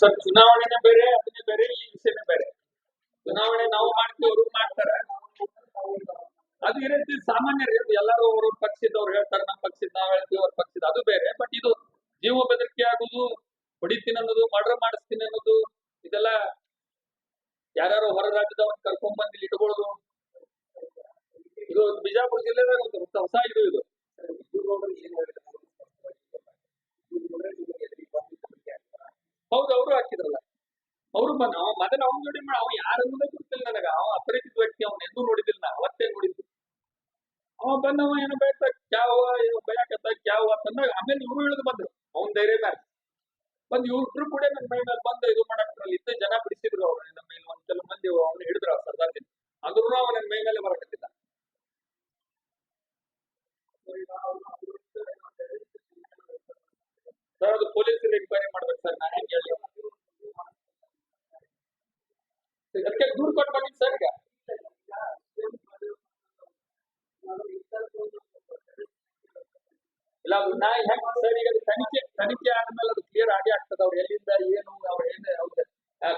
Sir, ಚುನಾವಣೆನೇ ಬೇರೆ, ಅದನ್ನೇ ಬೇರೆ, ಈ ವಿಷಯನೇ ಬೇರೆ. ಚುನಾವಣೆ ನಾವು ಮಾಡ್ತೀವಿ, ಅವರು ಮಾಡ್ತಾರೆ. ಅದು ಈ ರೀತಿ ಸಾಮಾನ್ಯ ರೀ ಅದು ಎಲ್ಲರೂ ಅವ್ರ ಪಕ್ಷದವ್ರು ಹೇಳ್ತಾರೆ, ನಮ್ಮ ಪಕ್ಷದ ನಾವ್ ಹೇಳ್ತೀವಿ, ಅವ್ರ ಪಕ್ಷದ. ಅದು ಬೇರೆ ಬಟ್ ಇದು ಜೀವ ಬೆದರಿಕೆ ಆಗುದು, ಹೊಡಿತೀನಿ ಅನ್ನೋದು, ಮರ್ಡರ್ ಮಾಡಿಸ್ತೀನಿ ಅನ್ನೋದು, ಇದೆಲ್ಲ ಯಾರು ಹೊರ ರಾಜ್ಯದವ್ರ ಕರ್ಕೊಂಡ್ ಬಂದು ಇಟ್ಕೊಳ್ಳೋದು. ಇದು ಬಿಜಾಪುರ ಜಿಲ್ಲೆದಾಗ ಒಂದು ಹೊಸ- ಹೊಸ ಇದು ಇದು. ಹೌದು, ಅವರು ಹಾಕಿದ್ರಲ್ಲ. ಅವರು ಬಂದ ಮದನ ಅವ್ನ ಜೋಡಿ ಮಾಡ ಅವ ಯಾರು ಅನ್ನೋದೇ ಗೊತ್ತಿಲ್ಲ ನನಗ. ಅವ ಅಪರಿಚಿತ ವ್ಯಕ್ತಿ, ಅವ್ನ ಎಂದೂ ನೋಡಿದಿಲ್ಲ ನಾ ಅವತ್ತೇ ನೋಡಿದ್ದು. ಅವ ಬಂದವ, ಏನೋ ಬೇಡ ಕ್ಯಾವ, ಏನೋ ಬಯಕತ್ತ ಕ್ಯಾವ ಅಂತಂದಾಗ ಆಮೇಲೆ ಇವ್ರು ಇಳಿದು ಬಂದ್ರು. ಅವ್ನ ಧೈರ್ಯ ಮೇಲೆ ಬಂದ್ ಇವ್ರು ಕೂಡ ನನ್ನ ಮೈ ಮೇಲೆ ಬಂದು ಇದು ಮಾಡಕ್ರಲ್ಲಿ ಇದ್ದ ಜನ ಬಿಡಿಸಿದ್ರು ಅವ್ರು. ನಮ್ಮ ಮೇಲೆ ಒಂದ್ ಕೆಲವು ಮಂದಿ ಅವ್ನು ಹಿಡಿದ್ರು ಸರ್ದಾರ್ ಜನ ಅಂದ್ರೂ ಅವ ನನ್ನ ಮೇಲೆ ಬರಕತ್ತಿದ್ದ. ಸರ್ ಅದು ಪೊಲೀಸರು ಎಂಕ್ವೈರಿ ಮಾಡ್ಬೇಕು ಸರ್ ನಾನು ಹೆಂಗೆ ಹೇಳಿ ಅದಕ್ಕೆ ದೂರ ಕೊಟ್ಟು ಬಂದಿದ್ದು ಸರ್ ಈಗ. ಇಲ್ಲ, ಅದು ನಾ ಹೆಂಗ್ ಸರ್ ಈಗ ಅದು ತನಿಖೆ ತನಿಖೆ ಆದ್ಮೇಲೆ ಅದು ಕ್ಲಿಯರ್ ಆಗೇ ಆಗ್ತದೆ. ಅವ್ರು ಎಲ್ಲಿಂದ, ಏನು, ಅವ್ರು ಏನು, ಅವ್ರ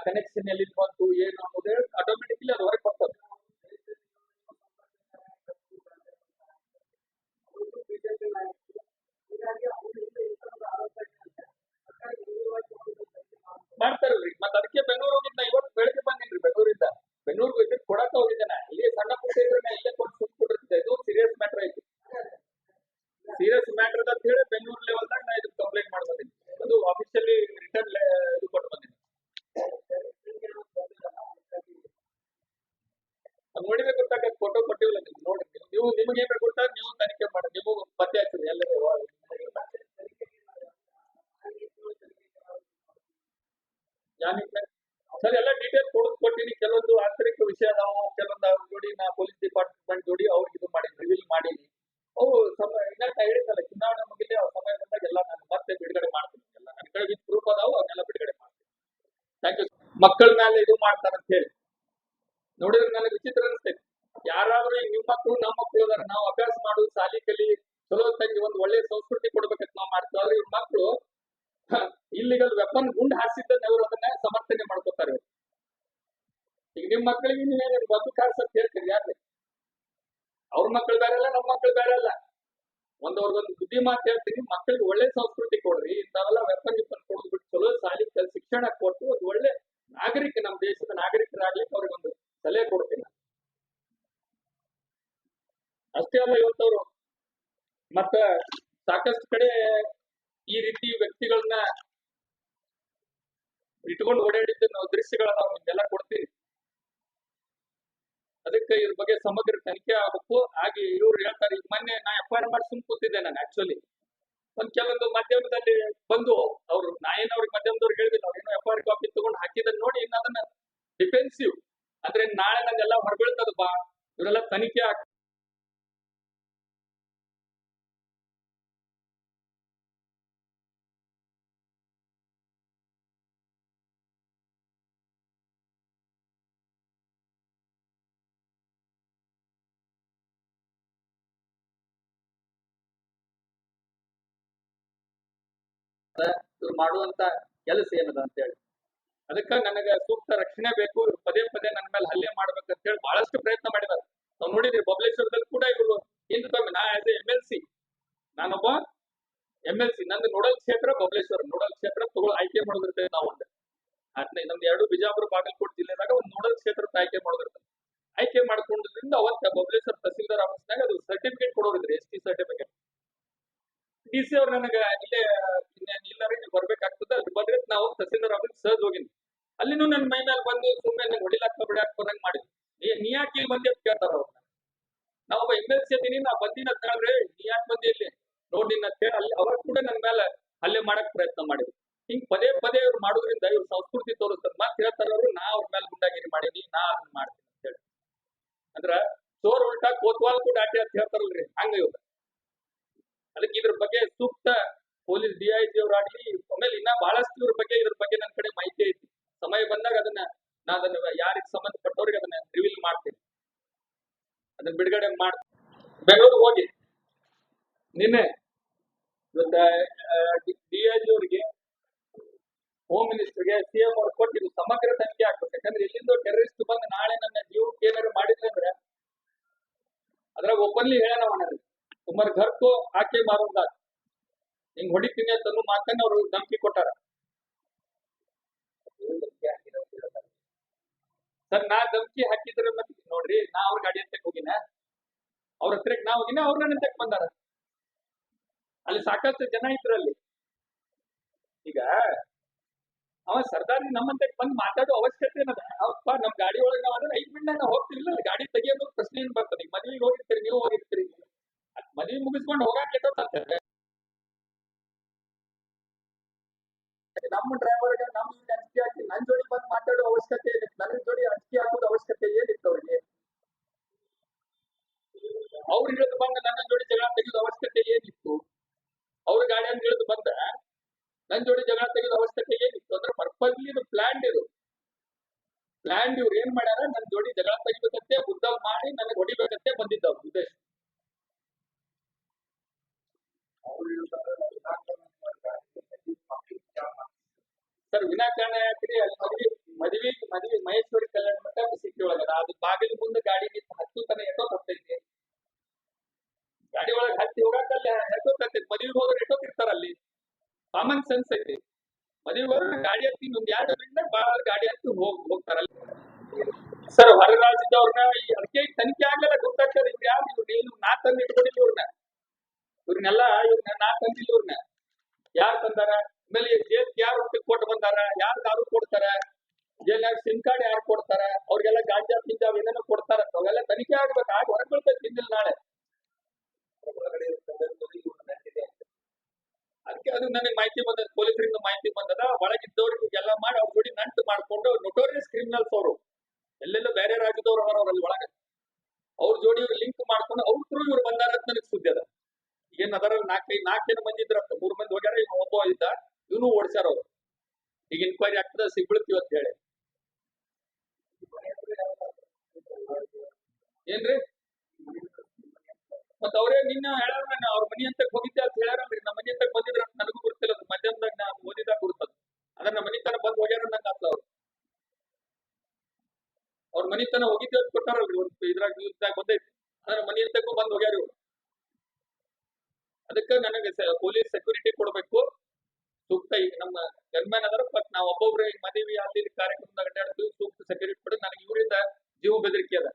ಕನೆಕ್ಷನ್ ಎಲ್ಲಿಂದ ಬಂತು ಏನು ಅನ್ನೋದು ಆಟೋಮೆಟಿಕ್ಲಿ ಅದು ಹೊರಗೆ ಬರ್ತದೆ ಮಾಡ್ತಾರಲ್ರಿ ಮತ್ತೆ ಅದಕ್ಕೆ ಬೆಂಗಳೂರು ಹೋಗಿದ್ದ ಇವತ್ತು ಬೆಳಗ್ಗೆ ಬಂದಿನ್ರಿ ಬೆಂಗಳೂರಿಂದ ಬೆಂಗಳೂರಿಗೆ ವಿಸಿಟ್ ಕೊಡಕ್ಕೆ ಹೋಗಿದ್ದೇನೆ ಇಲ್ಲಿ ಸಣ್ಣ ಪುಟ್ಟ ಇದ್ರೆ ನಾ ಇಲ್ಲೇ ಕೊಟ್ಟು ಸುಮ್ಕೊಂಡಿರ್ತಿದ್ದೆ ಇದು ಸೀರಿಯಸ್ ಮ್ಯಾಟರ್ ಐತಿ ಸೀರಿಯಸ್ ಮ್ಯಾಟರ್ ಅಂತ ಹೇಳಿ ಬೆಂಗಳೂರು ಲೆವೆಲ್ದಾಗ ನಾ ಇದಕ್ಕೆ ಕಂಪ್ಲೇಂಟ್ ಮಾಡ್ಬಂದಿನಿ ಅದು ಆಫೀಷಿಯಲಿ ರಿಟರ್ನ್ ಇದು ಕೊಟ್ಟು ಬಂದಿನಿ ಅದ್ ನೋಡಿದ್ರೆ ಗೊತ್ತಾಗತ್ತೆ ಫೋಟೋ ಕೊಟ್ಟಿವಿಲ್ಲ ನೀವು ನೋಡಿ ನೀವು ನೀವು ನಿಮಗೆ ಏನಾರ ಗೊತ್ತಾಗ ನೀವು ತನಿಖೆ ಮಾಡಿ ನೀವು ಪತ್ತೆ ಹಚ್ಚಿರಿ ಎಲ್ಲರೂ ಯಾನಿಗೆ ಸರ್ ಎಲ್ಲ ಡೀಟೇಲ್ ಕೊಡ್ ಕೊಟ್ಟಿನಿ ಕೆಲವೊಂದು ಆಂತರಿಕ ವಿಷಯ ಅದಾವ ಕೆಲವೊಂದು ಅವ್ರ ಜೋಡಿ ನಾ ಪೊಲೀಸ್ ಡಿಪಾರ್ಟ್ಮೆಂಟ್ ಜೋಡಿ ಅವ್ರಿಗೆ ಇದು ಮಾಡಿ ರಿವೀಲ್ ಮಾಡೀನಿ ಅವು ಸಮಯ ಇನ್ನ ಹೇಳಿದಲ್ಲ ಚುನಾವಣೆ ಮುಗಿಲಿ ಅವ್ರ ಸಮಯ ಬಂದಾಗ ಎಲ್ಲ ನಾನು ಮತ್ತೆ ಬಿಡುಗಡೆ ಮಾಡ್ತೀನಿ ಎಲ್ಲ ನನ್ನ ಕಡೆ ವಿತ್ ಪ್ರೂಫ್ ಅದಾವು ಅವನ್ನೆಲ್ಲ ಬಿಡುಗಡೆ ಮಾಡ್ತೀನಿ ಥ್ಯಾಂಕ್ ಯು ಮಕ್ಕಳ ಮೇಲೆ ಇದು ಮಾಡ್ತಾರಂತ ಹೇಳಿ. ನೋಡಿದ್ರೆ ನನಗೆ ವಿಚಿತ್ರ ಅನಿಸ್ತೈತಿ ಯಾರಾದ್ರೂ ನಿಮ್ಮ ಮಕ್ಕಳು, ನಮ್ಮ ಮಕ್ಕಳು ಅದಾರ ನಾವು ಅಭ್ಯಾಸ ಮಾಡು ಶಾಲಿ ಕಲಿ, ಚಲೋ ತಂಗಿ, ಒಂದು ಒಳ್ಳೆ ಸಂಸ್ಕೃತಿ ಕೊಡ್ಬೇಕಂತ ನಾವು ಮಾಡ್ತೇವೆ ಆದ್ರೆ ಇವ್ರ ಮಕ್ಕಳು ಇಲ್ಲಿಗಲ್ ವೆಪನ್ ಗುಂಡ್ ಹಾರಿಸಿದ್ದನ್ನ ಅವರು ಅದನ್ನ ಸಮರ್ಥನೆ ಮಾಡ್ಕೋತಾರೆ ಈಗ ನಿಮ್ ಮಕ್ಕಳಿಗೆ ನೀವೇನು ಬಂದು ಹಾರ್ಸಕ್ ಹೇಳ್ತೀರಿ ಯಾರ್ರಿ? ಅವ್ರ ಮಕ್ಕಳು ಬೇರೆ ಅಲ್ಲ, ನಮ್ಮ ಮಕ್ಕಳು ಬೇರೆ ಅಲ್ಲ. ಒಂದ್ ಅವ್ರಿಗೊಂದು ಬುದ್ಧಿ ಮಾತು ಹೇಳ್ತೀನಿ, ಮಕ್ಕಳಿಗೆ ಒಳ್ಳೆ ಸಂಸ್ಕೃತಿ ಕೊಡ್ರಿ, ಇಂಥವೆಲ್ಲ ವೆಪನ್ ಗಿಪನ್ ಕೊಡೋದು ಬಿಟ್ಟು ಚಲೋ ಕಲ್ ಶಿಕ್ಷಣ ಕೊಟ್ಟು ಒಂದು ಒಳ್ಳೆ ನಾಗರಿಕ ನಮ್ಮ ದೇಶದ ನಾಗರಿಕರಾಗ್ಲಿಕ್ಕೆ ಅವ್ರಿಗೊಂದು ಸಲಹೆ ಕೊಡ್ತೀನಿ. ಅಷ್ಟೇ ಅಲ್ಲ ಇವತ್ತವ್ರು, ಮತ್ತ ಸಾಕಷ್ಟು ಕಡೆ ಈ ರೀತಿ ವ್ಯಕ್ತಿಗಳನ್ನ ಇಟ್ಕೊಂಡು ಓಡಾಡಿದ್ದ ನಾವು ದೃಶ್ಯಗಳ ನಾವು ನಿಮ್ಗೆಲ್ಲ ಕೊಡ್ತೀವಿ. ಅದಕ್ಕೆ ಇದ್ರ ಬಗ್ಗೆ ಸಮಗ್ರ ತನಿಖೆ ಆಗಬೇಕು. ಹಾಗೆ ಇವ್ರು ಹೇಳ್ತಾರೆ ಈಗ ಮೊನ್ನೆ ನಾ ಎಫ್ ಐ ಆರ್ ಮಾಡಿ ಸುಮ್ ಕೂತಿದ್ದೆ ನಾನು ಆಕ್ಚುಲಿ ಒಂದ್ ಕೆಲವೊಂದು ಮಾಧ್ಯಮದಲ್ಲಿ ಬಂದು ಅವ್ರು ನಾ ಮಾಧ್ಯಮದವ್ರು ಹೇಳಿದ್ರು, ಅವ್ರು ಏನೋ ಎಫ್ ಆರ್ ಕಾಪಿ ತಗೊಂಡು ಹಾಕಿದ್ದನ್ನ ನೋಡಿ ಇನ್ನು ಅದನ್ನ ಡಿಫೆನ್ಸಿವ್ ಅಂದ್ರೆ ನಾಳೆ ನಂಗೆಲ್ಲ ಹೊರಬೀಳ್ತದ ಬಾ. ಇವರೆಲ್ಲ ತನಿಖೆ ಇವ್ರು ಮಾಡುವಂತ ಕೆಲಸ ಏನದ ಅಂತ ಹೇಳಿ ಅದಕ್ಕ ನನಗ ಸೂಕ್ತ ರಕ್ಷಣೆ ಬೇಕು, ಪದೇ ಪದೇ ನನ್ನ ಮೇಲೆ ಹಲ್ಲೆ ಮಾಡ್ಬೇಕಂತ ಹೇಳಿ ಬಹಳಷ್ಟು ಪ್ರಯತ್ನ ಮಾಡಿದ್ದಾರೆ ನಾವು ನೋಡಿದ್ರಿ ಬಬಲೇಶ್ವರದಲ್ಲಿ ಕೂಡ ಇವರು. ಹಿಂದೆ ನಾ ಆಸ್ ಎಂ ಎಲ್ ಸಿ ನಾನೊಬ್ಬ ಎಂ ಎಲ್ ಸಿ ನಂದು ನೋಡಲ್ ಕ್ಷೇತ್ರ ಬಬಲೇಶ್ವರ ನೋಡಲ್ ಕ್ಷೇತ್ರ ತಗೊಳ್ ಆಯ್ಕೆ ಮಾಡೋದಿರ್ತೇವೆ ನಾವು ಒಂದು. ಹದಿನೈದು ನಮ್ದು ಎರಡು ಬಿಜಾಪುರ, ಬಾಗಲಕೋಟೆ ಜಿಲ್ಲೆದಾಗ ಒಂದು ನೋಡಲ್ ಕ್ಷೇತ್ರ ಆಯ್ಕೆ ಮಾಡೋದಿರ್ತದೆ ಆಯ್ಕೆ ಮಾಡ್ಕೊಂಡಿದ್ರಿಂದ ಅವತ್ತ ಬಬಲೇಶ್ವರ ತಹಸೀಲ್ದಾರ್ ಆಫೀಸ್ನಾಗ ಅದು certificate ಕೊಡೋರಿದ್ರಿ S T certificate D C ಅವ್ರು ನನಗೆ ಇಲ್ಲೇ ಇನ್ನೇನ್ ಇಲ್ಲಾರಿ ನೀವು ಬರ್ಬೇಕಾಗ್ತದೆ ಅಲ್ಲಿ ಬಂದ್ರೆ ನಾವು ತಹಸೀಲ್ದಾರ್ ಆಫೀಸ್ ಸಹಜ ಹೋಗಿನಿ. ಅಲ್ಲಿನೂ ನನ್ನ ಮೈ ಮೇಲೆ ಬಂದು ಸುಮ್ಮನೆ ನಂಗೆ ಹೊಡಿಲಾಕ ಬಿಡಾಕ ಮಾಡಿದ್ವಿ ನೀ ಯಾಕೆ ಇಲ್ಲಿ ಬಂದಿ ಅಂತ ಕೇಳ್ತಾರ ಅವ್ರನ್ನ ನಾವು ಒಬ್ಬ ಎಂ ಎಲ್ ಸಿ ಅದೀನಿ ನಾ ಬಂದಿನ ಹೇಳಿದ್ರೆ ನೀ ಯಾಕೆ ಬಂದಿ ಇಲ್ಲಿ? ನೋಡಿ ಅಂತ ಹೇಳಿ, ಅಲ್ಲಿ ಅವ್ರ ಕೂಡ ನನ್ನ ಮೇಲೆ ಹಲ್ಲೆ ಮಾಡಕ್ ಪ್ರಯತ್ನ ಮಾಡಿದ್ರು. ಹಿಂಗ್ ಪದೇ ಪದೇ ಇವ್ರು ಮಾಡೋದ್ರಿಂದ ಇವ್ರ ಸಂಸ್ಕೃತಿ ತೋರಿಸ್ತಾರೆ. ಮತ್ತೆ ಹೇಳ್ತಾರ ಅವ್ರು, ನಾ ಅವ್ರ ಮೇಲೆ ಗುಂಡಾಗಿರಿ ಮಾಡೀನಿ, ನಾ ಅದನ್ನ ಮಾಡ್ತೀನಿ ಅಂತ ಹೇಳಿ. ಅಂದ್ರ ಚೋರ್ ಉಲ್ಟಾ ಕೋತ್ವಾಲ್ ಕೂಡ ಆಟಿ ಅಂತ ಹೇಳ್ತಾರಲ್ರಿ, ಹಂಗ ಇವ್ರು. ಅದಕ್ಕೆ ಇದ್ರ ಬಗ್ಗೆ ಸೂಕ್ತ ಪೊಲೀಸ್ ಡಿ ಐ ಜಿ ಅವ್ರಾಗ್ಲಿ, ಆಮೇಲೆ ಇನ್ನ ಬಹಳಷ್ಟು ಇವ್ರ ಬಗ್ಗೆ, ಇದ್ರ ಬಗ್ಗೆ ನನ್ನ ಕಡೆ ಮಾಹಿತಿ ಐತಿ. ಸಮಯ ಬಂದಾಗ ಅದನ್ನ ನಾ ಅದನ್ನ ಯಾರಿಗೆ ಸಂಬಂಧಪಟ್ಟವ್ರಿಗೆ ಅದನ್ನ ರಿವೀಲ್ ಮಾಡ್ತೀನಿ. ಅದನ್ನ ಬಿಡುಗಡೆ ಮಾಡ್ತೀನಿ ಬೆಂಗಳೂರು ಹೋಗಿ. ನಿನ್ನೆ ಡಿ ಐ ಜಿ ಅವ್ರಿಗೆ ಹೋಮ್ ಮಿನಿಸ್ಟರ್ಗೆ ಸಿಎಂ ಅವ್ರು ಕೊಟ್ಟು ಇದು ಸಮಗ್ರ ತನಿಖೆ ಆಗ್ಬೇಕು. ಯಾಕಂದ್ರೆ ಇಲ್ಲಿಂದ ಟೆರರಿಸ್ಟ್ ಬಂದು ನಾಳೆ ನನ್ನ ಜೀವಕ್ಕೆ ಏನಾದ್ರು ಮಾಡಿದ್ರೆ ಅಂದ್ರೆ ಅದ್ರಾಗ ಓಪನ್ಲಿ ಹೇಳೋಣ ಸುಮಾರು ಘರ್ಕು ಆಕೆ ಮಾರುಂದ ಹಿಂಗ್ ಹೊಡಿತೀನಿ ಅಂತ ಮಾತನ್ನ ಅವರು ಧಮಕಿ ಕೊಟ್ಟಾರ. ಸರ್, ನಾ ಧಮಕಿ ಹಾಕಿದ್ರೆ ಮತ್ತೆ ನೋಡ್ರಿ, ನಾ ಅವ್ರ ಗಾಡಿ ಅಂತಕ್ ಹೋಗಿನ? ಅವ್ರ ಹತ್ರಕ್ ನಾ ಹೋಗಿನ, ಅವ್ರ ನನ್ನ ಬಂದಾರ? ಅಲ್ಲಿ ಸಾಕಷ್ಟು ಜನ ಇದ್ರಲ್ಲಿ ಈಗ ಅವ ಸರ್ದಾರ್ ನಮ್ಮಂತಕ್ ಬಂದ್ ಮಾತಾಡೋ ಅವಶ್ಯಕತೆ ಏನದ? ಅವಪ್ಪ ನಮ್ ಗಾಡಿ ಒಳಗೆ ನಾವ್ ಅಂದ್ರೆ ಐದ್ ಮಿನಿಟ್ ನಾವು ಹೋಗ್ತಿರ್ಲಿಲ್ಲ, ಅಲ್ಲಿ ಗಾಡಿ ತೆಗಿಯೋದು ಪ್ರಶ್ನೆ ಏನ್ ಬರ್ತದೆ? ಮದ್ವಿಗೆ ಹೋಗಿರ್ತೀರಿ, ನೀವು ಹೋಗಿರ್ತೀರಿ. ಮದ್ವಿ ಮುಗಿಸ್ಕೊಂಡು ಹೋಗಾಕ್ ನಮ್ಮ ಡ್ರೈವರ್ಗೆ ನಮ್ಮ ಹಿಂದೆ ಅಂಜಿಕೆ ಹಾಕಿ, ನನ್ ಜೋಡಿ ಬಂದು ಮಾತಾಡೋ ಅವಶ್ಯಕತೆ ಏನಿತ್ತು ನನ್ನ ಜೋಡಿ ಅಂಜಿಕೆ ಹಾಕೋದು ಅವಶ್ಯಕತೆ ಏನಿತ್ತು ಅವ್ರಿಗೆ? ಅವ್ರು ಇಳಿದು ಬಂದ ನನ್ನ ಜೋಡಿ ಜಗಳ ತೆಗೆದ ಅವಶ್ಯಕತೆ ಏನಿತ್ತು? ಅವ್ರ ಗಾಡಿಯನ್ನು ಇಳಿದು ಬಂದ ನನ್ನ ಜೋಡಿ ಜಗಳ ತೆಗೆದ ಅವಶ್ಯಕತೆ ಏನಿತ್ತು? ಅಂದ್ರೆ ಪರ್ಪಸ್ಲಿ ಇದು ಪ್ಲಾನ್ ಇದು. ಪ್ಲಾನ್ ಇವ್ರು ಏನ್ ಮಾಡ್ಯಾರ? ನನ್ ಜೋಡಿ ಜಗಳ ತೆಗಿಬೇಕಂತೆ, ಉದ್ದವ್ ಮಾಡಿ ನನಗೆ ಹೊಡಿಬೇಕಂತೆ ಬಂದಿದ್ದವ್ರು, ಉದ್ದೇಶ. ಸರ್, ವಿನಾಕಾರಣ ಯಾಕ್ರಿ ಅಲ್ಲಿ ಮದುವೆ, ಮದ್ವಿ ಮದ್ವಿ, ಮಹೇಶ್ವರಿ ಕಲ್ಯಾಣ ಮಂಟಪ ಸಿಟಿ ಒಳಗದ ಅದು ಬಾಗಿಲು ಮುಂದೆ ಗಾಡಿ ನಿಂತ ಹತ್ತು ತನ ಎಷ್ಟೋ ಬರ್ತೈತಿ ಗಾಡಿ ಒಳಗೆ ಹತ್ತಿ ಹೋಗಾಕಲ್ಲ ಎಷ್ಟೊತ್ತೈತಿ ಮದ್ವಿಗೆ ಹೋದ್ರೆ ಎಷ್ಟೊತ್ತಿರ್ತಾರ ಅಲ್ಲಿ. ಕಾಮನ್ ಸೆನ್ಸ್ ಐತಿ. ಮದ್ವಿಗೆ ಹೋದ್ರೆ ಗಾಡಿ ಹತ್ತಿ ಒಂದ್ ಎರಡು ಮಿನಿಟ್ ಬಾಳ ಗಾಡಿ ಹತ್ತಿ ಹೋಗ್ ಹೋಗ್ತಾರಲ್ಲ ಸರ್ ಹೊರ ರಾಜ್ಯದವ್ರನ್ನ ಈ ಅದಕ್ಕೆ ತನಿಖೆ ಆಗಲ್ಲ ಗೊತ್ತಾಗ್ತದೆ. ಇವ್ರು ಯಾರು? ಇವ್ರು ಏನು? ನಾ ತಂದು ಇಟ್ಕೊಂಡಿಲ್ಲ ಇವ್ರನ್ನ. ಇವ್ರನ್ನೆಲ್ಲ ಇವ್ರನ್ನ ನಾ ತಂದಿಲ್ಲ ಇವ್ರನ್ನ. ಯಾರು ತಂದಾರ ಆಮೇಲೆ ಜೇಲ್ ಯಾರು ಕೊಟ್ಟು ಬಂದಾರ? ಯಾರು ದಾರು ಕೊಡ್ತಾರ? ಜೇಲ್ನಾಗ ಸಿಮ್ ಕಾರ್ಡ್ ಯಾರು ಕೊಡ್ತಾರ? ಅವ್ರಿಗೆಲ್ಲ ಗಾಂಜಾ ಪಿಂಜಾವ್ ಏನೇನೋ ಕೊಡ್ತಾರ. ಅವೆಲ್ಲ ತನಿಖೆ ಆಗ್ಬೇಕು. ಆಗ ಬೀಳ್ತೈತಿ ತಿಂದಿಲ್ಲ ನಾಳೆ. ಅದಕ್ಕೆ ಅದು ನನಗೆ ಮಾಹಿತಿ ಬಂದದ ಪೊಲೀಸರಿಂದ ಮಾಹಿತಿ ಬಂದದ. ಒಳಗಿದ್ದವ್ರಿಗೆ ಎಲ್ಲ ಮಾಡಿ ಅವ್ರ ಜೋಡಿ ನಂಟು ಮಾಡ್ಕೊಂಡು ನೊಟೋರಿಯಸ್ ಕ್ರಿಮಿನಲ್ಸ್ ಅವರು. ಎಲ್ಲೆಲ್ಲ ಬೇರೆ ರಾಜ್ಯದವ್ರು ಅವರು ಅವ್ರಲ್ಲಿ ಒಳಗೆ. ಅವ್ರ ಜೋಡಿ ಇವ್ರು ಲಿಂಕ್ ಮಾಡ್ಕೊಂಡು ಅವ್ರ ಥ್ರೂ ಇವ್ರು ಬಂದಾರ ನನಗೆ ಸುದ್ದಿ ಅದ. ಏನ್ ಅದರಲ್ಲಿ ನಾಲ್ಕೈದು ನಾಲ್ಕೇನು ಮಂದಿ ಇದ್ರಂತ. ಮೂರ್ ಮಂದಿ ಹೋಗ್ಯಾರ ಒಬ್ಬ ಇದ್ದ. ಅವ್ರ ಮನಿ ತನ ಹೋಗಿದ್ದೆ ಅಂತ ಕೊಟ್ಟಾರಲ್ರಿ ಒಂದು ಇದ್ರಾಗ ನ್ಯೂಸ್ದಾಗ ಬಂದೈತಿ ಅದ್ರ ಮನಿ ಅಂತಕ್ಕೂ ಬಂದ್ ಹೋಗ್ಯಾರ. ಅದಕ್ಕೆ ನನಗೆ ಪೊಲೀಸ್ ಸೆಕ್ಯೂರಿಟಿ ಕೊಡ್ಬೇಕು. ಸೂಕ್ತ ಈಗ ನಮ್ಮ ಗನ್ಮ್ಯಾನ್ ಅದರ ಬಟ್ ನಾವು ಒಬ್ಬೊಬ್ರು ಈಗ ಮದುವೆ ಅಲ್ಲಿ ಕಾರ್ಯಕ್ರಮದಾಗ ಅಡ್ಡಾಡ್ತೀವಿ. ಸೂಕ್ತ ಸೆಕ್ಯೂರಿಟಿ ಕೊಡಿ ನನಗೆ ಇವರಿಂದ ಜೀವ ಬೆದರಿಕೆ ಅದ.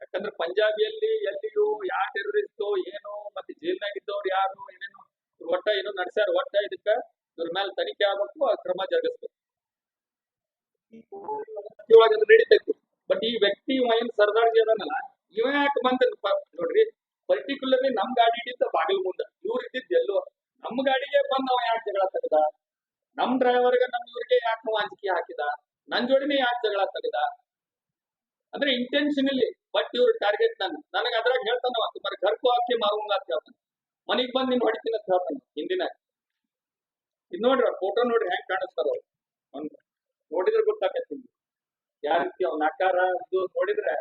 ಯಾಕಂದ್ರೆ ಪಂಜಾಬಿಯಲ್ಲಿ ಎಲ್ಲಿಯೂ ಯಾ ಟೆರರಿಸ್ಟ್ ಏನೋ, ಮತ್ತೆ ಜೈಲ್ನಾಗ ಯಾರು, ಏನೇನು ಒಟ್ಟ ಏನೋ ನಡ್ಸ್ಯಾರ. ಒಟ್ಟ ಇದಕ್ಕ ಇವ್ರ ಮೇಲೆ ತನಿಖೆ ಆಗ್ಬೇಕು ಕ್ರಮ ಜರುಗಿಸ್ಬೇಕು. ನಡೀತೈತಿ ಬಟ್ ಈ ವ್ಯಕ್ತಿ ಇವ ಏನ್ ಸರ್ದಾರ್ಜಿ ಅದನಲ್ಲ, ಇವ ಯಾಕೆ ಬಂದ ನೋಡ್ರಿ ಪರ್ಟಿಕ್ಯುಲರ್ಲಿ ನಮ್ ಗಾಡಿ ಹಿಡಿದ ಬಾಗಿಲು ಮುಂದೆ, ಇವ್ರು ಇದ್ದಿದ್ದು ಎಲ್ಲೋ. ನಮ್ ಗಾಡಿಗೆ ಬಂದ್ ಅವ ಯಾಕೆ ಜಗಳ ತೆಗದ? ನಮ್ ಡ್ರೈವರ್ಗೆ ನಮ್ ಇವ್ರಿಗೆ ಯಾಕೆ ಅವ ಅಂಜಿಕೆ ಹಾಕಿದ ನನ್ ಜೋಡಿನೇ ಯಾಕೆ ಜಗಳ ತೆಗದ ಅಂದ್ರೆ ಇಂಟೆನ್ಷನಲಿ ಬಟ್ ಇವ್ರ ಟಾರ್ಗೆಟ್ ನನ್ ನನಗೆ ಅದ್ರಾಗ ಹೇಳ್ತಾನವ ಸುಮಾರು ಘರ್ಕು ಹಾಕಿ ಮಾರುಂಗ ಅಂತ ಹೇಳ್ತಾನೆ ಮನಿಗ್ ಬಂದ್ ನಿನ್ ಹೊಡಿತೀನಿ ಅಂತ ಹೇಳ್ತಾನೆ ಹಿಂದಿನ ಇದ್ ನೋಡ್ರಿ ಫೋಟೋ ನೋಡ್ರಿ ಹೆಂಗ್ ಕಾಣಿಸ್ತಾರ ಅವ್ರು ಅವ್ನ್ ನೋಡಿದ್ರೆ ಗೊತ್ತಾಗತ್ತೆ ನಿಮ್ಗೆ ಯಾವ ರೀತಿ ಅವ್ನ ಆಕಾರ ಇದು ನೋಡಿದ್ರೆ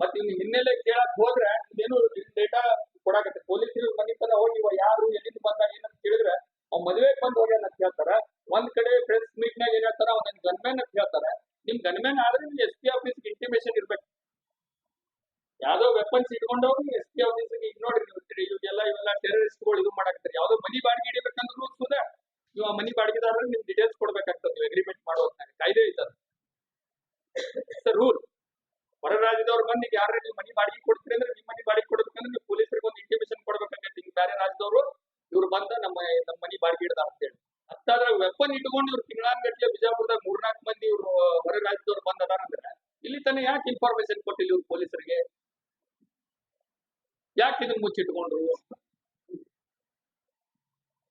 ಮತ್ ಇವ್ನ ಹಿನ್ನೆಲೆ ಕೇಳಕ್ ಹೋದ್ರೆ ಇದೇನು ಡೇಟಾ ಕೊಡಾಕತ್ತೆ ಪೊಲೀಸರು ಮನೆ ತನ ಹೋಗಿ ಇವ ಯಾರು ಎಲ್ಲಿಂದ ಬಂದ ಏನಂತ ಕೇಳಿದ್ರೆ ಅವ್ನ ಮದುವೆಗೆ ಬಂದ್ ಹೋಗ್ಯಾನ ಅಂತ ಹೇಳ್ತಾರ. ಒಂದ್ ಕಡೆ ಪ್ರೆಸ್ ಮೀಟ್ ನಾಗ ಏನ್ ಹೇಳ್ತಾರ ಅವ್ನ ಗನ್ಮ್ಯಾನ್ ಅಂತ ಹೇಳ್ತಾರ. ನಿಮ್ ಗನ್ಮ್ಯಾನ್ ಆದ್ರೆ ನಿಮ್ಗೆ ಎಸ್ ಪಿ ಆಫೀಸ್ ಇಂಟಿಮೇಷನ್ ಇರ್ಬೇಕು. ಯಾವ್ದೋ ವೆಪನ್ಸ್ ಇಟ್ಕೊಂಡವ್ರು ಎಸ್ ಪಿ ಆಫೀಸ್ ಈಗ ನೋಡ್ರಿ ನೀವು ಇವೆಲ್ಲ ಇವೆಲ್ಲ ಟೆರರಿಸ್ಟ್ಗಳು ಇದು ಮಾಡಾಕ್ತಾರೆ ಯಾವ್ದೋ ಮನಿ ಬಾಡಿಗೆ ಹಿಡಿಬೇಕಂದ್ರೂ ಸುದ ನೀವು ಆ ಮನಿ ಆದ್ರೆ ನಿಮ್ ಡೀಟೇಲ್ಸ್ ಕೊಡ್ಬೇಕಾಗ್ತದೆ. ನೀವು ಅಗ್ರಿಮೆಂಟ್ ಮಾಡೋ. ಕಾಯ್ದೆ ಐತದ ರೂಲ್ ಹೊರ ರಾಜ್ಯದವ್ರು ಬಂದು ಈಗ ಯಾರು ನೀವು ಮನಿ ಬಾಡಿಗೆ ಕೊಡ್ತೀರಿ ಅಂದ್ರೆ, ನಿಮ್ಮ ಮನಿ ಬಾಡಿಗೆ ಕೊಡ್ಬೇಕಂದ್ರೆ ನೀವು ಪೊಲೀಸರಿಗೆ ಒಂದು ಇಂಟಿಮೇಷನ್ ಕೊಡ್ಬೇಕಾಗತ್ತೆ ಈಗ ಬೇರೆ ರಾಜ್ಯದವರು ಇವ್ರು ಬಂದ ನಮ್ಮ ನಮ್ಮ ಮನಿ ಬಾಡಿಗೆ ಅಂತ ಹೇಳಿ ಅದ್ರಾಗ ವೆಪನ್ ಇಟ್ಕೊಂಡು ಇವ್ರು ತಿಂಗಳಾನ್ಗಟ್ಲೆ ಬಿಜಾಪುರದಾಗ ಮೂರ್ನಾಲ್ಕು ಮಂದಿ ಇವ್ರು ಹೊರ ರಾಜ್ಯದವ್ರು ಬಂದ ಅದಾರಂದ್ರೆ ಇಲ್ಲಿ ತಾನೇ ಯಾಕೆ ಇನ್ಫಾರ್ಮೇಶನ್ ಕೊಟ್ಟಿಲ್ಲ ಇವ್ರು ಪೊಲೀಸರಿಗೆ? ಯಾಕೆ ಇದನ್ನ ಮುಚ್ಚಿಟ್ಕೊಂಡ್ರು?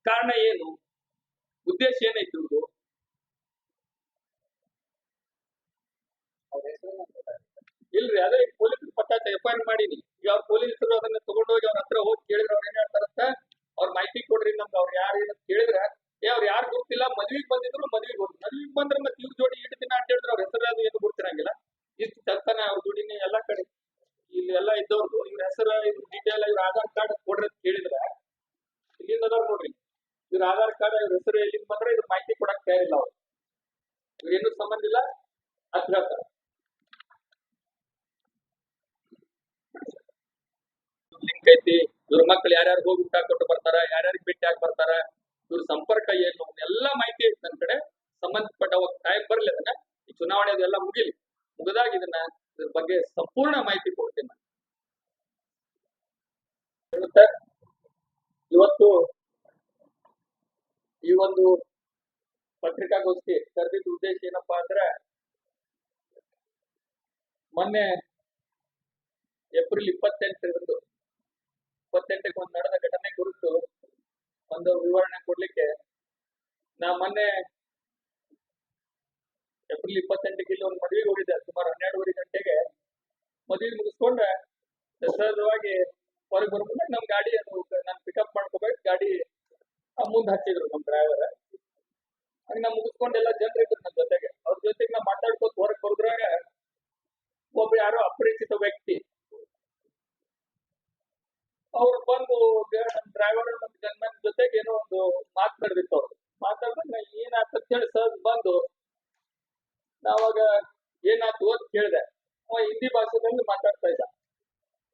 ಕಾರಣ ಏನು? ಉದ್ದೇಶ ಏನೈತಿ ಇವ್ರದ್ದು ಇಲ್ರಿ, ಅದೇ ಪೊಲೀಸರು ಪಟ್ಟಾಚ ಎಫ್ ಐ ಆರ್ ಮಾಡೀನಿ ಪೊಲೀಸರು ಅದನ್ನ ತಗೊಂಡೋಗಿ ಅವ್ರ ಹತ್ರ ಹೋಗಿ ಕೇಳಿದ್ರೆ ಅವ್ರ ಏನ್ ಹೇಳ್ತಾರಂತ? ಅವ್ರ ಮಾಹಿತಿ ಕೊಡ್ರಿ ನಮ್ಗೆ ಅವ್ರು ಯಾರು ಏನಂತ ಕೇಳಿದ್ರೆ, ಏ, ಅವ್ರು ಯಾರು ಗೊತ್ತಿಲ್ಲ, ಮದ್ವಿಗೆ ಬಂದಿದ್ರು, ಮದ್ವಿಗೆ ಹೋದ್ರು. ಮದ್ವಿಗೆ ಬಂದ್ರೆ ಮತ್ತೆ ಇವ್ರ ಜೋಡಿ ದಿನ ಅಂತ ಹೇಳಿದ್ರೆ ಅವ್ರ ಹೆಸರು ಅದು ಏನು ಗೊತ್ತಿರಂಗಿಲ್ಲ. ಇಷ್ಟು ತರ್ತಾನೆ ಅವ್ರ ಜೋಡಿನೇ ಎಲ್ಲ ಕಡೆ. ಇಲ್ಲಿ ಎಲ್ಲ ಇದ್ದವ್ರದ್ದು ಇವ್ರ ಹೆಸರು, ಇವ್ರ ಡೀಟೇಲ್ ಇವ್ರ ಆಧಾರ್ ಕಾರ್ಡ್ ಕೊಡ್ರಿ ಅಂತ ಕೇಳಿದ್ರೆ, ಇಲ್ಲಿಂದ ಅದಾರ ನೋಡ್ರಿ. ಇವ್ರ ಆಧಾರ್ ಕಾರ್ಡ್, ಇವ್ರ ಹೆಸರು ಎಲ್ಲಿಂದ ಬಂದ್ರೆ ಇದ್ರ ಮಾಹಿತಿ ಕೊಡಕ್ ತಯಾರಿಲ್ಲ ಅವ್ರು. ಇವ್ರೇನು ಸಂಬಂಧ ಇಲ್ಲ ಅಂತ ಹೇಳ್ತಾರೆ. ಲಿಂಕ್ ಐತಿ. ಇವ್ರ ಮಕ್ಳು ಯಾರ್ಯಾರು ಹೋಗಿ ಊಟ ಕೊಟ್ಟು ಬರ್ತಾರ, ಯಾರ್ಯಾರಿಗೆ ಭೇಟಿ ಆಗಿ ಬರ್ತಾರ, ಇವ್ರ ಸಂಪರ್ಕ ಏನು ಎಲ್ಲ ಮಾಹಿತಿ ಐತಿ ನನ್ನ ಕಡೆ. ಸಂಬಂಧಪಟ್ಟ ಟೈಮ್ ಬರ್ಲಿ ಅದನ್ನ, ಈ ಚುನಾವಣೆ ಅದೆಲ್ಲ ಮುಗಿಲಿ. ಮುಗಿದಾಗ ಇದನ್ನ ಇದ್ರ ಬಗ್ಗೆ ಸಂಪೂರ್ಣ ಮಾಹಿತಿ ಕೊಡ್ತೀನಿ ಇವತ್ತು ಈ ಒಂದು ಪತ್ರಿಕಾಗೋಷ್ಠಿ ಕರೆದಿದ್ದ ಉದ್ದೇಶ ಏನಪ್ಪಾ ಅಂದ್ರೆ, ಮೊನ್ನೆ ಏಪ್ರಿಲ್ ಇಪ್ಪತ್ತೆಂಟರಂದು ಇಪ್ಪತ್ತೆಂಟಕ್ಕೆ ಒಂದು ನಡೆದ ಘಟನೆ ಕುರಿತು ಒಂದು ವಿವರಣೆ ಕೊಡ್ಲಿಕ್ಕೆ ನಾ ಮೊನ್ನೆ ಏಪ್ರಿಲ್ ಇಪ್ಪತ್ತೆಂಟಕ್ಕೆ ಇಲ್ಲಿ ಒಂದು ಮದುವೆಗೆ ಹೋಗಿದ್ದೆ, ಸುಮಾರು ಹನ್ನೆರಡುವರೆ ಗಂಟೆಗೆ. ಮದುವೆ ಮುಗಿಸ್ಕೊಂಡ್ರೆ ಸಹಜವಾಗಿ ಹೊರಗೆ ಬರ್ಬೇಕು ನಮ್ ಗಾಡಿ ನಾನು ಪಿಕಪ್ ಮಾಡ್ಕೋಬೇಕು, ಗಾಡಿ ಮುಂದೆ ಹಚ್ಚಿದ್ರು ನಮ್ ಡ್ರೈವರ್ ಹಂಗ ನಾ ಮುಗಿಸ್ಕೊಂಡೆಲ್ಲ ಜನರು ಇದ್ರು ನನ್ನ ಜೊತೆಗೆ. ಅವ್ರ ಜೊತೆಗೆ ನಾ ಮಾತಾಡ್ಕೊತ ಹೊರಗೆ ಬರೋದ್ರಾಗ ಒಬ್ರು ಯಾರೋ ಅಪರಿಚಿತ ವ್ಯಕ್ತಿ ಅವ್ರು ಬಂದು ಗ- ನಮ್ ಡ್ರೈವರ್ ಮತ್ತೆ ಗನ್ಮನ್ ಜೊತೆಗೆ ಏನೋ ಒಂದು ಮಾತಾಡ್ದಿತ್ತು ಅವ್ರು ಮಾತಾಡ್ದಾಗ ನಾ ಏನಾಗ್ತದ ಹೇಳಿ ಸರ್ ಬಂದು ನಾವಾಗ ಏನಾಯ್ತು ಅಂತ ಕೇಳಿದೆ ಅವ ಹಿಂದಿ ಭಾಷೆದಲ್ಲಿ ಮಾತಾಡ್ತಾ ಇದ್ದ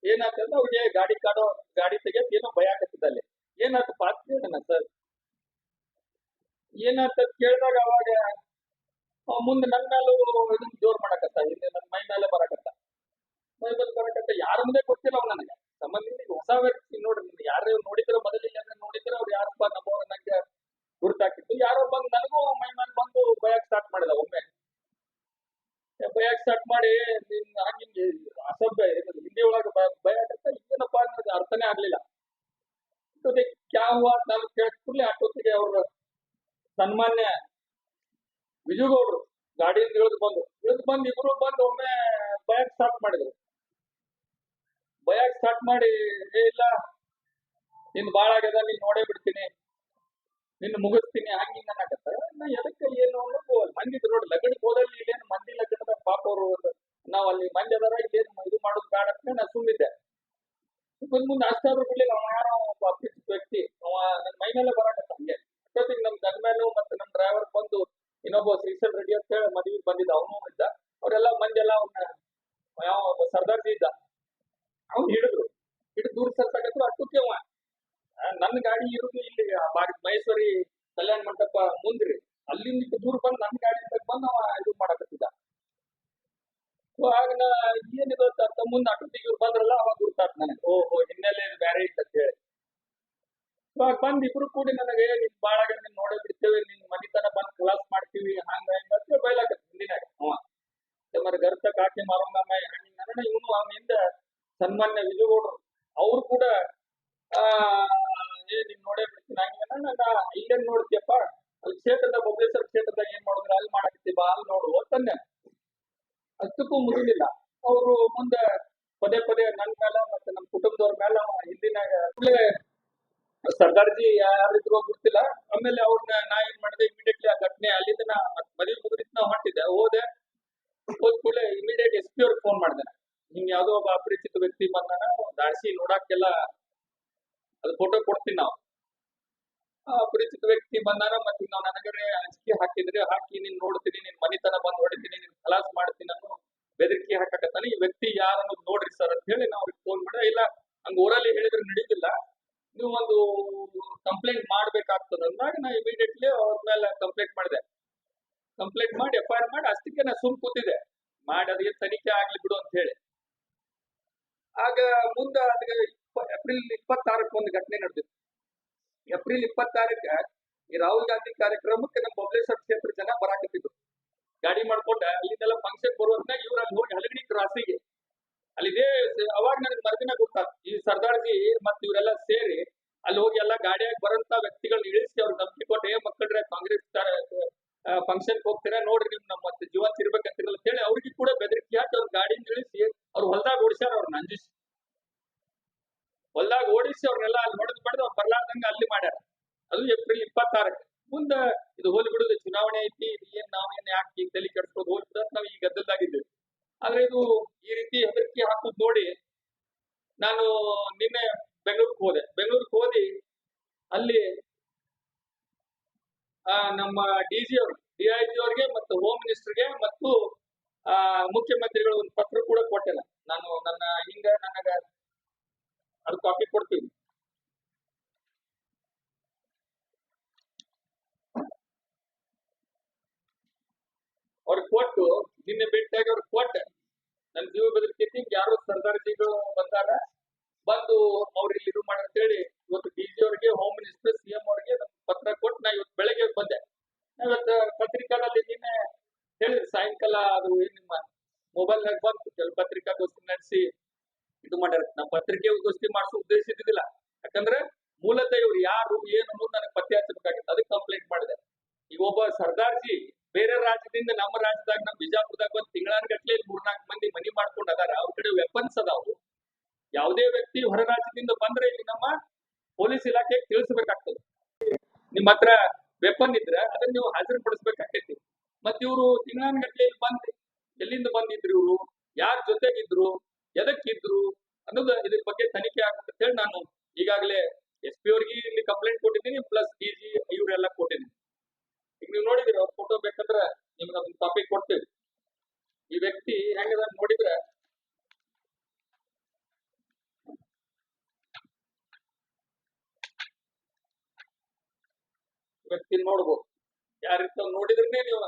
ಏನಾಗ್ತದ ಅವ್ರಿಗೆ ಗಾಡಿ ಕಾಡೋ ಗಾಡಿ ತೆಗಿಯಕ್ ಏನೋ ಭಯ ಆಗತ್ತಿದ್ದ ಅಲ್ಲಿ ಏನಾಯ್ತು ಪಾತ್ ಕೇಳಿದನ ಸರ್ ಏನಾಗ್ತದ ಕೇಳಿದಾಗ ಅವಾಗ ಅವ ಮುಂದೆ ನನ್ನ ಮೇಲೂ ಇದನ್ನ ಜೋರ್ ಮಾಡಕತ್ತ ಹಿಂದೆ ನನ್ನ ಮೈ ಮೇಲೆ ಬರಕತ್ತ ಮೈ ಮೇಲೆ ಬರಕತ್ತ ಯಾರ ಮುಂದೆ ಗೊತ್ತಿಲ್ಲ ಅವ್ ನನಗೆ ಸಂಬಂಧ ಈಗ ಹೊಸ ವ್ಯಕ್ತಿ ನೋಡ್ರಿ ಯಾರು ನೋಡಿದ್ರೆ ಅಂದ್ರೆ ನೋಡಿದ್ರೆ ಅವ್ರು ಯಾರಪ್ಪ ನಮ್ಮವ್ರ ನಂಗೆ ಗುರ್ತಾಕಿತ್ತು ಯಾರೋ ಬಂದು ನನಗೂ ಮೈ ಮೇಲೆ ಬಂದು ಬಯಕ್ ಸ್ಟಾರ್ಟ್ ಮಾಡಿದ ಒಮ್ಮೆ. ಭಯಕ್ ಸ್ಟಾರ್ಟ್ ಮಾಡಿ ನಿನ್ ಹಂಗೆ ಅಸಭ್ಯ ಹಿಂದಿ ಒಳಗೆ ಭಯ- ಆಗತ್ತ. ಏನಪ್ಪ ನನಗೆ ಅರ್ಥನೇ ಆಗ್ಲಿಲ್ಲ. ಅಂತ ನಾನು ಕೇಳಿದ ಕೂಡಲೇ ಅಷ್ಟೊತ್ತಿಗೆ ಅವ್ರ ಸನ್ಮಾನ್ಯ ವಿಜುಗೌಡ್ರು ಗಾಡಿಯಿಂದ ಇಳಿದು ಬಂದು ಇಳಿದು ಬಂದು ಇಬ್ರು ಬಂದು ಒಮ್ಮೆ ಭಯಕ್ ಸ್ಟಾರ್ಟ್ ಮಾಡಿದ್ರು. ಭಯಕ್ ಸ್ಟಾರ್ಟ್ ಮಾಡಿ, ಏ ಇಲ್ಲ, ನಿನ್ ಬಾಳ ಆಗ್ಯದ, ನೀನ್ ನೋಡೇ ಬಿಡ್ತೀನಿ ನಿನ್ನ ಮುಗಿಸ್ತೀನಿ ಹಂಗಿಂಗ್ ಹಿಂಗ ಅನ್ನಕತ್ತ ನಾ ಎದಕ್ಕೆ ಏನು ಅನ್ನೋದು ಹಂಗಿದ್ರು ನೋಡಿ ಲಗ್ನಕ್ಕೆ ಹೋದಲ್ಲಿ ಇಲ್ಲೇನು ಮಂದಿ ಲಗ್ನದ ಪಾಪ ಅವರು ನಾವ್ ಅಲ್ಲಿ ಮಂದಿ ಅದಾರ ಇಲ್ಲೇನು ಇದು ಮಾಡೋದು ಬೇಡ ಅಂತ ನಾ ಸುಮ್ಮಿದ್ದೆ ಮುಂದ್ ಮುಂದೆ ಅಷ್ಟಾದ್ರೂ ಬಿಡ್ಲಿಲ್ಲ ಅವ ಯಾರೋ ಒಬ್ಬ ಅಪರಿಚಿತ ವ್ಯಕ್ತಿ ಅವ ನನ್ನ ಮೈ ಮೇಲೆ ಬರಾಕತ್ತ ಹಂಗೆ ಅಷ್ಟೊತ್ತಿಗೆ ನಮ್ ಗನ್ಮ್ಯಾನು ಮತ್ತೆ ನಮ್ ಡ್ರೈವರ್ ಬಂದು ಇನ್ನೊಬ್ಬ ಶ್ರೀಶಲ್ ರೆಡ್ಡಿ ಅಂತ ಹೇಳಿ ಮದುವೆಗೆ ಬಂದಿದ್ದ ಅವನು ಇದ್ದ ಅವರೆಲ್ಲ ಮಂದಿ ಎಲ್ಲ ಅವನ್ನ ಯಾವ ಒಬ್ಬ ಸರ್ದಾರ್ಜಿ ಇದ್ದ ಅವ್ನು ಹಿಡಿದ್ರು ಹಿಡಿದು ದೂರ ಸರ್ಸಾಕತ್ರು ಅಷ್ಟಕ್ಕೆ ಅವ ಆ, ನನ್ನ ಗಾಡಿ ಇರುದು ಇಲ್ಲಿ ಆ ಬಾಗ್- ಮಹೇಶ್ವರಿ ಕಲ್ಯಾಣ ಮಂಟಪ ಮುಂದ್ರಿ ಅಲ್ಲಿಂದ ಇಷ್ಟು ದೂರ ಬಂದು ನನ್ನ ಗಾಡಿ ತಗೊಂಡ್ ಬಂದು ಅವ ಇದು ಮಾಡಕತ್ತಿದ್ದ ಸೊ ಆಗ ಏನಿದು ಮುಂದೆ ಅಷ್ಟೊತ್ತಿಗೆ ಇವ್ರು ಬಂದ್ರಲ್ಲ ಅವಾಗ ಗುರ್ತಾತ್ ನನಗೆ. ಓಹೋ ಹಿನ್ನೆಲೆ ಇದು ಬೇರೆ ಇತ್ತು ಅಂತ ಹೇಳಿ. ಇವಾಗ ಬಂದ್ ಇಬ್ರು ಕೂಡಿ ನನಗೆ ನಿನ್ ಬಾಳ ನಿನ್ ನೋಡೇ ಬಿಡ್ತೇವೆ ನಿನ್ ಮನಿತನ ಬಂದ್ ಕ್ಲಾಸ್ ಮಾಡ್ತೀವಿ ಹಂಗ ಹಿಂಗ ಅಂತ ಬೈಲಾಕತ್ ಹಿಂದಿನಾಗ. ಅವ ಮರ ಗರ್ತ ಕಾಕಿ ಮಾರಂಗಮ್ಮ ಹಣ್ಣಿನ ನನ್ನ ಇವನು ಅವನಿಂದ ಸನ್ಮಾನ್ಯ ವಿಜಯಗೌಡರು. ಅವ್ರು ಕೂಡ ಆ ಏ ನಿನ್ ನೋಡೇ ಬಿಡ್ತೀನಿ ಹಂಗ ನನ್ನ ಇಲ್ಲೇನ್ ನೋಡ್ತೀಯಪ್ಪ ಅಲ್ಲಿ ಕ್ಷೇತ್ರದ ಬೊಬ್ಲೇಶ್ವರ ಕ್ಷೇತ್ರದಾಗ ಏನ್ ಮಾಡಿದ್ರ ಅಲ್ಲಿ ಮಾಡಕತ್ತಿ ಬಾ ಅಲ್ಲಿ ನೋಡು ಅಂತಂದೆ ಅಷ್ಟಕ್ಕೂ ಮುಗಿಲಿಲ್ಲ. ಅವರು ಮುಂದೆ ಪದೇ ಪದೇ ನನ್ನ ಮೇಲೆ ಮತ್ತೆ ನಮ್ಮ ಕುಟುಂಬದವ್ರ ಮೇಲೆ ಕೂಡ್ಲೇ ಸರ್ದಾರ್ಜಿ ಯಾರಿದ್ರು ಗೊತ್ತಿಲ್ಲ. ಆಮೇಲೆ ಅವ್ರನ್ನ ನಾ ಏನ್ ಮಾಡಿದೆ? ಇಮಿಡಿಯೇಟ್ಲಿ ಆ ಘಟನೆ ಅಲ್ಲಿಂದ ನಾ ಮದುವೆ ಮುಗಿದಿತ್ತು ನಾ ಹೊಂಟಿದ್ದೆ. ಹೋದೆ. ಹೋದ್ ಕೂಡಲೇ ಇಮಿಡಿಯೇಟ್ ಎಸ್ ಪಿ ಅವ್ರಿಗೆ ಫೋನ್ ಮಾಡಿದೆ ನಿಮ್ ಯಾವ್ದೋ ಒಬ್ಬ ಅಪರಿಚಿತ ವ್ಯಕ್ತಿ ಬಂದಾನ ದಾಡ್ಸಿ ನೋಡಕ್ಕೆಲ್ಲ ಅದು ಫೋಟೋ ಕೊಡ್ತೀನಿ ನಾವು. ಅಪರಿಚಿತ ವ್ಯಕ್ತಿ ಬಂದಾನ ಮತ್ತೆ ನಾವು ನನಗೆ ಅಂಜಿಕೆ ಹಾಕಿದ್ರೆ, ಹಾಕಿ, ನೀನ್ ನೋಡ್ತೀನಿ, ನಿನ್ ಮನಿತನ ಬಂದ್ ಹೊಡಿತೀನಿ, ನಿನ್ ಖಲಾಸ್ ಮಾಡ್ತೀನಿ ಅನ್ನೋ ಬೆದರಿಕೆ ಹಾಕಕತ್ತಾನೆ. ಈ ವ್ಯಕ್ತಿ ಯಾರು ಅನ್ನೋದು ನೋಡ್ರಿ ಸರ್ ಅಂತ ಹೇಳಿ ನಾವು ಅವ್ರಿಗೆ ಫೋನ್ ಮಾಡ ಇಲ್ಲ, ಹಂಗ ಊರಲ್ಲಿ ಹೇಳಿದ್ರೆ ನಡೀತಿಲ್ಲ. ನೀವು ಒಂದು ಕಂಪ್ಲೇಂಟ್ ಮಾಡ್ಬೇಕಾಗ್ತದ ಅಂದಾಗ ನಾ ಇಮಿಡಿಯೇಟ್ಲಿ ಅವ್ರ ಮೇಲೆ ಕಂಪ್ಲೇಂಟ್ ಮಾಡಿದೆ. ಕಂಪ್ಲೇಂಟ್ ಮಾಡಿ ಎಫ್ ಐ ಆರ್ ಮಾಡಿ, ಅಷ್ಟಕ್ಕೆ ನಾ ಸುಮ್ ಕೂತಿದೆ ಮಾಡಿ ಅದಕ್ಕೆ ತನಿಖೆ ಆಗ್ಲಿ ಬಿಡು ಅಂತ ಹೇಳಿ. ಆಗ ಮುಂದೆ ಅದಕ್ಕೆ ಏಪ್ರಿಲ್ ಇಪ್ಪತ್ತಾರಕ್ಕೆ ಒಂದು ಘಟನೆ ನಡೆದಿತ್ತು. ಏಪ್ರಿಲ್ ಇಪ್ಪತ್ತಾರಕ್ಕೆ ಈ ರಾಹುಲ್ ಗಾಂಧಿ ಕಾರ್ಯಕ್ರಮಕ್ಕೆ ನಮ್ಮ ಬಬಲೇಶ್ವರ ಕ್ಷೇತ್ರ ಜನ ಬರಾಕತ್ತಿದ್ರು. ಗಾಡಿ ಮಾಡ್ಕೊಂಡ ಅಲ್ಲಿಂದೆಲ್ಲ ಫಂಕ್ಷನ್ ಬರುವಂತ ಇವ್ರು ಅಲ್ಲಿ ಹೋಗಿ ಹಲಗಣಿ ಕ್ರಾಸಿಗೆ ಅಲ್ಲಿದೆ ಅವಾಗ ನನಗೆ ಮರದಿನ ಗೊತ್ತಾಗ. ಈ ಸರ್ದಾರ್ಜಿ ಮತ್ತೆ ಇವರೆಲ್ಲ ಸೇರಿ ಅಲ್ಲಿ ಹೋಗಿ ಎಲ್ಲ ಗಾಡಿಯಾಗಿ ಬರಂತ ವ್ಯಕ್ತಿಗಳನ್ನ ಇಳಿಸಿ ಅವ್ರು ನಂಬಿಕೆ ಕೊಟ್ಟು, ಏ ಮಕ್ಕಳ್ರೆ, ಕಾಂಗ್ರೆಸ್ ಫಂಕ್ಷನ್ ಹೋಗ್ತೀರಾ? ನೋಡ್ರಿ ನಿಮ್ ನಮ್ಮ ಮತ್ತೆ ಜೀವಂತ ಇರ್ಬೇಕಂತಿರಲ್ಲ. ಅಂತ ಹೇಳಿ ಅವ್ರಿಗೆ ಕೂಡ ಬೆದರಿಕೆ ಹಾಕಿ ಅವ್ರ ಗಾಡಿನ ಇಳಿಸಿ ಅವ್ರು ಹೊಲ್ದಾಗ ಓಡಿಸ್ಯಾರ ಅವ್ರನ್ನ ಅಂಜಿಸಿ ಹೊಲ್ದಾಗ ಓಡಿಸಿ ಅವ್ರನ್ನೆಲ್ಲ ಅಲ್ಲಿ ಹೊಡೆದು ಬಡ್ದು ಅವ್ರು ಬರ್ಲಾರ್ದಂಗ ಅಲ್ಲಿ ಮಾಡ್ಯಾರ ಅದು ಏಪ್ರಿಲ್ ಇಪ್ಪತ್ತಾರಕ್ಕೆ ಮುಂದ ಇದು ಹೋಲಿ ಬಿಡುದು ಚುನಾವಣೆ ಐತಿ ಇದು ಏನ್ ನಾವೇನ್ ಯಾಕೆ ಈಗ ತಲೆ ಕೆಡ್ಸ್ಕೊಂಡು ಹೋಲಿ ಬಿಡೋದ್ ನಾವು ಈ ಗದ್ದಲ್ದಾಗಿದ್ದೀವಿ ಆದ್ರೆ ಇದು ಈ ರೀತಿ ಹೆದರಿಕೆ ಹಾಕುದ್ ನೋಡಿ ನಾನು ನಿನ್ನೆ ಬೆಂಗಳೂರಿಗೆ ಹೋದೆ ಬೆಂಗಳೂರಿಗೆ ಹೋದಿ ಅಲ್ಲಿ ಆ, ನಮ್ಮ ಡಿ ಜಿ ಅವರು ಡಿ ಐ ಜಿ ಅವ್ರಿಗೆ ಮತ್ತು ಹೋಮ್ ಮಿನಿಸ್ಟರ್ಗೆ ಮತ್ತು ಆ, ಮುಖ್ಯಮಂತ್ರಿಗಳು ಒಂದು ಪತ್ರ ಕೂಡ ಕೊಟ್ಟೆನ ನಾನು ನನ್ನ ಹಿಂಗ ನನಗ ಅದು ಕಾಪಿ ಕೊಡ್ತೀವಿ ಅವ್ರಿಗೆ ಕೊಟ್ಟು ನಿನ್ನೆ ಭೇಟಿಯಾಗಿ ಅವ್ರಿಗೆ ಕೊಟ್ಟೆ ನನ್ನ ಜೀವ ಬೆದರಿಕೈತಿ ಯಾರು ಬಂದಾಗ ಬಂದು ಅವ್ರು ಇಲ್ಲಿ ಇದು ಮಾಡಿ ಅಂತೇಳಿ ಇವತ್ತು ಡಿ ಜಿ ಅವರಿಗೆ ಹೋಮ್ ಮಿನಿಸ್ಟರ್ ಸಿ ಎಂ ಅವರಿಗೆ ಪತ್ರ ಕೊಟ್ಟು ನಾ ಇವತ್ತು ಬೆಳಗ್ಗೆ ಬಂದೆ. ಇವತ್ತು ಪತ್ರಿಕಾದಲ್ಲಿ ನಿನ್ನೆ ಹೇಳಿದ್ರು, ಸಾಯಂಕಾಲ ಅದು ನಿಮ್ಮ ಮೊಬೈಲ್ ನಾಗ ಬಂತು ಕೆಲವು ಪತ್ರಿಕಾಗೋಷ್ಠಿ ನಡೆಸಿ ಇದು ಮಾಡ್ಯಾರ. ನಮ್ಮ ಪತ್ರಿಕೆ ಗೋಷ್ಠಿ ಮಾಡಿಸೋ ಉದ್ದೇಶ ಇದ್ದಿದ್ದಿಲ್ಲ. ಯಾಕಂದ್ರೆ ಮೂಲತಃ ಇವ್ರು ಯಾರು, ಏನು ಅನ್ನೋದು ನನಗೆ ಪತ್ತೆ ಹಚ್ಚಬೇಕಾಗಿತ್ತು. ಅದಕ್ಕೆ ಕಂಪ್ಲೇಂಟ್ ಮಾಡಿದೆ. ಈಗ ಒಬ್ಬ ಸರ್ದಾರ್ಜಿ ಬೇರೆ ರಾಜ್ಯದಿಂದ ನಮ್ಮ ರಾಜ್ಯದಾಗ, ನಮ್ಮ ಬಿಜಾಪುರದಾಗ ಬಂದ್ ತಿಂಗಳಾನ್ಗಟ್ಲೆ ಮೂರ್ನಾಲ್ಕು ಮಂದಿ ಮನಿ ಮಾಡ್ಕೊಂಡು ಅದಾರ ಅವ್ರ ಕಡೆ ವೆಪನ್ಸ್ ಅದಾವು. ಯಾವುದೇ ವ್ಯಕ್ತಿ ಹೊರ ರಾಜ್ಯದಿಂದ ಬಂದ್ರೆ ಇಲ್ಲಿ ನಮ್ಮ ಪೊಲೀಸ್ ಇಲಾಖೆ ತಿಳಿಸಬೇಕಾಗ್ತದೆ. ನಿಮ್ಮ ಹತ್ರ ವೆಪನ್ ಇದ್ರೆ ಅದನ್ನ ನೀವು ಹಾಜರುಪಡಿಸ್ಬೇಕಾಗ್ತೈತಿ. ಮತ್ ಇವರು ತಿಂಗಳಾನ್ಗಟ್ಲೆ ಇಲ್ಲಿ ಬಂದ್ ಎಲ್ಲಿಂದ ಬಂದಿದ್ರು ಇವರು? ಯಾರ ಜೊತೆಗಿದ್ರು? ಎದಕ್ಕಿದ್ರು? ಅನ್ನೋದು ಇದ್ರ ಬಗ್ಗೆ ತನಿಖೆ ಆಗುತ್ತೆ ಅಂತ ಹೇಳಿ ನಾನು ಈಗಾಗಲೇ ಎಸ್ ಪಿ ಅವ್ರಿಗೆ ಇಲ್ಲಿ ಕಂಪ್ಲೇಂಟ್ ಕೊಟ್ಟಿದ್ದೀನಿ ಪ್ಲಸ್ ಡಿ ಜಿ ಇವರೆಲ್ಲ ಕೊಟ್ಟಿದ್ದೀನಿ. ಈಗ ನೀವು ನೋಡಿದ್ರೆ ಅವ್ರ ಫೋಟೋ ಬೇಕಂದ್ರೆ ನಿಮ್ಗೆ ಅದನ್ನ ಕಾಪಿ ಕೊಡ್ತೀವಿ. ಈ ವ್ಯಕ್ತಿ ಹೆಂಗದ ನೋಡಿದ್ರೆ ವ್ಯಕ್ತಿ ನೋಡ್ಬೋದು. ಯಾರಿರ್ತಾವ ನೋಡಿದ್ರೇ ನೀವು.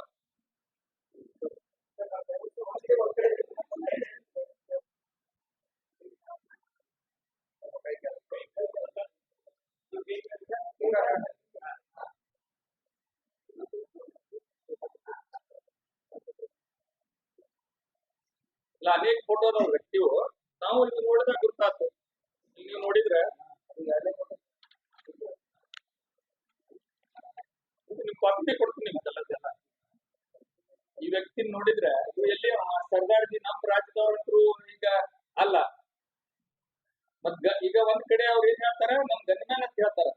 ಇಲ್ಲ, ಅನೇಕ ಫೋಟೋ ನಾವು ವ್ಯಕ್ತಿವು ನಾವು ಇಲ್ಲಿ ನೋಡಿದ್ರೆ ಗೊತ್ತಾತು ಇಲ್ಲಿ ನೀವು ನೋಡಿದ್ರೆ ನಿಮ್ ಕಾಪಿ ಕೊಡ್ತೀನಿ ನಿಮ್ಗೆಲ್ಲ ಈ ವ್ಯಕ್ತಿ ನೋಡಿದ್ರೆ ಎಲ್ಲಿ? ಸರ್ದಾರ್ಜಿ ನಮ್ಮ ರಾಜ್ಯದವ್ರು ಈಗ ಅಲ್ಲ. ಮತ್ ಈಗ ಒಂದ್ ಕಡೆ ಅವ್ರು ಏನ್ ಹೇಳ್ತಾರ? ನಮ್ ಗನ್ಮ್ಯಾನ್ ಅಂತ ಹೇಳ್ತಾರ.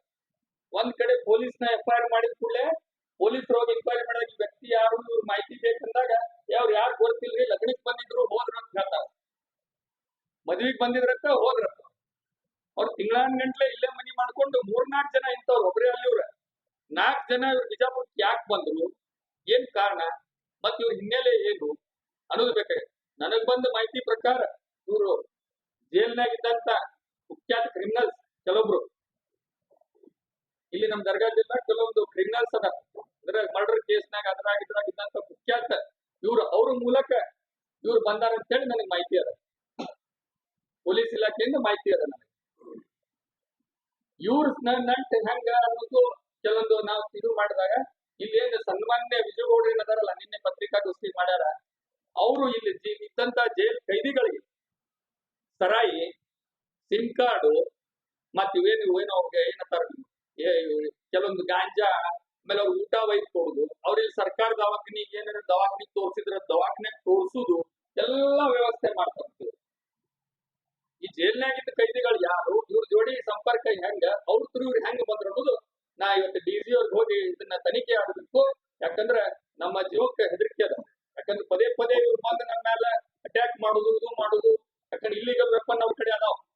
ಒಂದ್ ಕಡೆ ಪೊಲೀಸ್ನ ಎಫ್ ಐ ಆರ್ ಮಾಡಿದ ಕೂಡಲೇ ಪೊಲೀಸ್ ಹೋಗಿ ಎನ್ಕ್ವೈರಿ ಮಾಡಿದಾಗ ವ್ಯಕ್ತಿ ಯಾರು? ಇವ್ರ ಮಾಹಿತಿ ಬೇಕಂದಾಗ ಅವ್ರು ಯಾರು ಗೊತ್ತಿಲ್ರಿ? ಲಗ್ನಕ್ಕೆ ಬಂದಿದ್ರು, ಹೋದ್ರ ಅಂತ ಹೇಳ್ತಾರ. ಮದ್ವಿಗ್ ಬಂದಿದ್ರಂತ ಹೋದ್ರಂತ ಅವ್ರು ತಿಂಗಳಾನ್ ಗಂಟ್ಲೆ ಇಲ್ಲೇ ಮನಿ ಮಾಡ್ಕೊಂಡು ಮೂರ್ನಾಲ್ಕು ಜನ ಇಂಥವ್ರು, ಒಬ್ರೇ ಅಲ್ಲಿ ಇವ್ರ. ನಾಲ್ಕು ಜನ ಇವ್ರು ಬಿಜಾಪುರಕ್ಕೆ ಯಾಕೆ ಬಂದ್ರು? ಏನ್ ಕಾರಣ? ಮತ್ ಇವ್ರ ಹಿನ್ನೆಲೆ ಏನು? ಅನ್ನೋದು ಬೇಕಾಗಿದೆ ನನಗ್ ಬಂದ ಮಾಹಿತಿ ಪ್ರಕಾರ ಇವರು ಜೈಲ್ನಾಗ ಇದ್ದಂತ ಕುಖ್ಯಾತ ಕ್ರಿಮಿನಲ್ಸ್ ಕೆಲವೊಬ್ರು ಇಲ್ಲಿ ನಮ್ ದರ್ಗಾ ಜಿಲ್ಲಾ ಕೆಲವೊಂದು ಕ್ರಿಮಿನಲ್ಸ್ ಅದ ಅಂದ್ರೆ ಮರ್ಡರ್ ಕೇಸ್ನಾಗ ಅದ್ರಾಗ ಇದ್ರಾಗ ಇದ್ದಂತ ಕುಖ್ಯಾತ ಇವ್ರು ಅವ್ರ ಮೂಲಕ ಇವ್ರು ಬಂದಾರ ಅಂತ ಹೇಳಿ ನನಗೆ ಮಾಹಿತಿ ಅದ ಪೊಲೀಸ್ ಇಲಾಖೆಯಿಂದ ಮಾಹಿತಿ ಅದ ನನಗೆ ಇವ್ರ ನಂಟ್ ಹೆಂಗ ಅನ್ನೋದು ಕೆಲವೊಂದು ನಾವು ಇದು ಮಾಡಿದಾಗ ಇಲ್ಲಿ ಏನು ಸನ್ಮಾನ್ಯ ವಿಜಯಗೌಡ್ರು ಏನದಾರಲ್ಲ ನಿನ್ನೆ ಪತ್ರಿಕಾಗೋಷ್ಠಿ ಮಾಡ್ಯಾರ ಅವರು ಇಲ್ಲಿ ಜಿ- ಇದ್ದಂತ ಜೈಲ್ ಕೈದಿಗಳಿಗೆ ಸರಾಯಿ ಸಿಮ್ ಕಾರ್ಡು ಮತ್ತೆ ಇವೇನು, ಏನೋ ಅವ್ರಿಗೆ ಏನಂತಾರ ಕೆಲವೊಂದು ಗಾಂಜಾ, ಆಮೇಲೆ ಅವ್ರು ಊಟ ವೈದ್ ಕೊಡುದು. ಅವ್ರಿಗೆ ಸರ್ಕಾರ ದವಾಖಾನಿಗೆ ಏನಾರ ದವಾಖಾನಿ ತೋರಿಸಿದ್ರೆ ದವಾಖಾನೆ ತೋರಿಸುದು, ಎಲ್ಲಾ ವ್ಯವಸ್ಥೆ ಮಾಡ್ತಾರೆ ಈ ಜೈಲ್ನಾಗಿದ್ದ ಕೈದಿಗಳು ಯಾರು? ಇವ್ರ ಜೋಡಿ ಸಂಪರ್ಕ ಹೆಂಗ? ಅವ್ರ ತ್ರೂ ಇವ್ರು ಹೆಂಗ ಬಂದ್ರು ಅನ್ನೋದು ನಾ ಇವತ್ತು ಡಿ ಸಿ ಅವ್ರಿಗೆ ಹೋಗಿ ಇದನ್ನ ತನಿಖೆ ಆಡಬೇಕು. ಯಾಕಂದ್ರೆ ನಮ್ಮ ಜೀವಕ್ಕೆ ಹೆದರಿಕೆ ಅದ. ಯಾಕಂದ್ರೆ ಪದೇ ಪದೇ ಇವ್ರ ಬಂದು ನಮ್ಮ ಮೇಲೆ ಅಟ್ಯಾಕ್ ಮಾಡುದು, ಇದು ಮಾಡುದು. I have an illegal weapon out today.